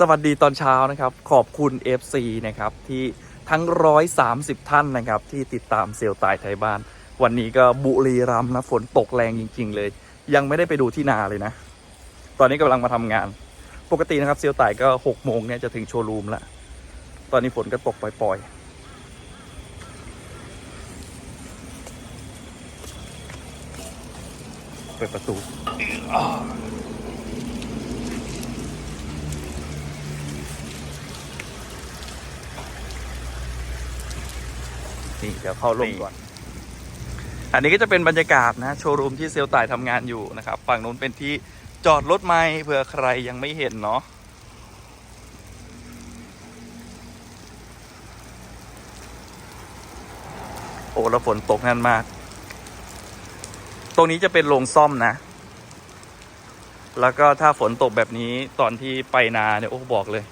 สวัสดีตอนเช้านะครับ ขอบคุณ FC นะครับ ที่ทั้ง 130 ท่านนะครับ ที่ติดตามเซลล์ตายไทยบ้าน วันนี้ก็บุรีรัมย์นะฝนตกแรงจริง ๆ เลย ยังไม่ได้ไปดูที่นาเลยนะ ตอนนี้กำลังมาทำงาน ปกตินะครับเซลล์ตายก็6โมงเนี่ยจะถึงโชว์รูมล้วตอนนี้ฝนก็ตกปล่อยๆเปิดประตู นี่เดี๋ยวเข้าลงก่อน อันนี้ก็จะเป็นบรรยากาศนะ โชว์รูมที่เซลล์ต่ายทำงานอยู่นะครับ ฝั่งนู้นเป็นที่จอดรถไม่เผื่อใครยังไม่เห็นเนาะโอ้แล้วฝนตกนั่นมาก ตรงนี้จะเป็นโรงซ่อมนะ แล้วก็ถ้าฝนตกแบบนี้ตอนที่ไปนาเนี่ย โอ้บอกเลย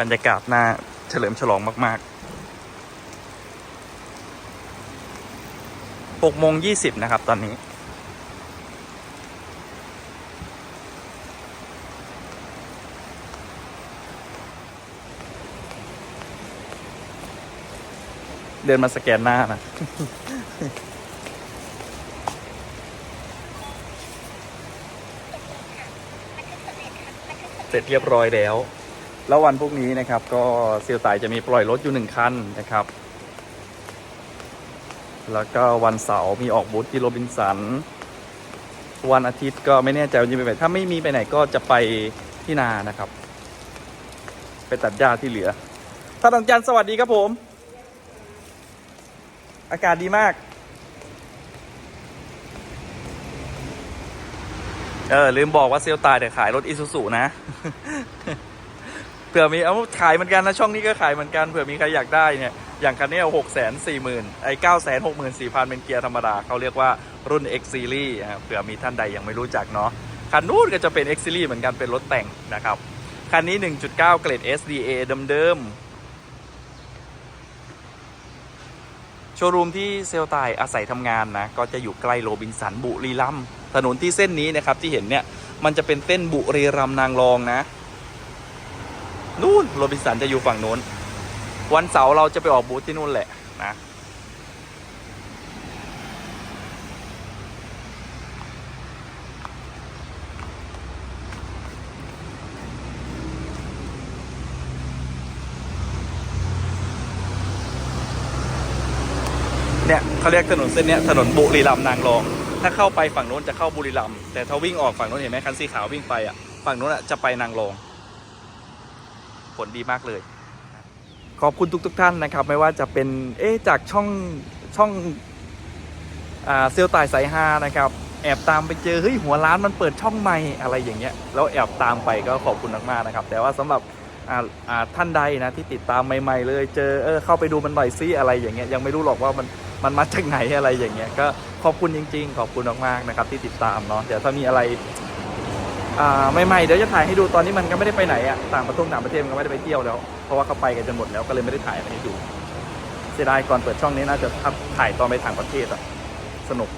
บรรยากาศน่าเฉลิมฉลองมากๆ6โมง20 นะครับตอนนี้ เดินมาสแกนหน้านะเสร็จเรียบร้อยแล้ว แล้ววันพวกนี้นะครับ ก็เซียวไตจะมีปล่อยรถอยู่หนึ่งคันนะครับ แล้วก็วันเสาร์มีออกบูธที่โรบินสัน วันอาทิตย์ก็ไม่แน่ใจว่าจะไปไหนถ้าไม่มีไปไหนก็จะไปที่นานะครับ ไปตัดหญ้าที่เหลือท่านอาจารย์สวัสดีครับผม อากาศดีมาก เออ ลืมบอกว่าเซลลตายแต่ขายรถอีซูซูนะ ผื่อมีเอาขายเหมือนกันนะช่องนี้ก็ขายเหมือนกันเผื่อมีใครอยากได้เนี่ยอย่างคันนี้หกแสนสี่หมื่นไอ้เก้าแสนหกหมื่นสี่พันเป็นเกียร์ธรรมดาเขาเรียกว่ารุ่น X Series นะเผื่อมีท่านใดยังไม่รู้จักเนาะคันนู้นก็จะเป็น X Series เหมือนกันเป็นรถแต่งนะครับคันนี้ 1.9 เกรด SDA เดิมๆโชว์รูมที่เซลตายอาศัยทำงานนะก็จะอยู่ใกล้โรบินสันบุรีรัมถนนที่เส้นนี้นะครับที่เห็นเนี่ยมันจะเป็นเส้นบุรีรัมนางรองนะ นู่นโรบินสันจะอยู่ฝั่งนู้น วันเสาร์เราจะไปออกบูธที่นู่นแหละนะเนี่ยเขาเรียกถนนเส้นนี้ถนนบุรีรัมย์นางรอง ถ้าเข้าไปฝั่งนู้นจะเข้าบุรีรัมย์แต่ถ้าวิ่งออกฝั่งนู้นเห็นไหมคันสีขาววิ่งไปอะฝั่งนู้นอะจะไปนางรอง ผลดีมากเลย ขอบคุณทุกทท่านนะครับ ไม่ว่าจะเป็นเอ๊จากช่องช่องอเซลตายสายฮานะครับ แอบตามไปเจอเฮ้ยหัวร้านมันเปิดช่องใหม่อะไรอย่างเงี้ยแล้วแอบตามไปก็ขอบคุณมากๆนะครับ แต่ว่าสำหรับท่านใดนะที่ติดตามใหม่ๆเลยเจอเออเข้าไปดูมันหน่อยซิอะไรอย่างเงี้ยยังไม่รู้หรอกว่ามันมันมาจากไหนอะไรอย่างเงี้ยก็ขอบคุณจริง ๆ ขอบคุณมากๆนะครับที่ติดตามเนาะเดี๋ยวถ้ามีอะไร ใหม่ๆเดี๋ยวจะถ่ายให้ดูตอนนี้มันก็ไม่ได้ไปไหนอะต่างประเทศต่างประเทศมันก็ไม่ได้ไปเที่ยวแล้วเพราะว่าเขาไปกันจนหมดแล้วก็เลยไม่ได้ถ่ายมาให้ดูเสียดายก่อนเปิดช่องนี้น่าจะถ่ายตอนไปต่างประเทศอะสนุก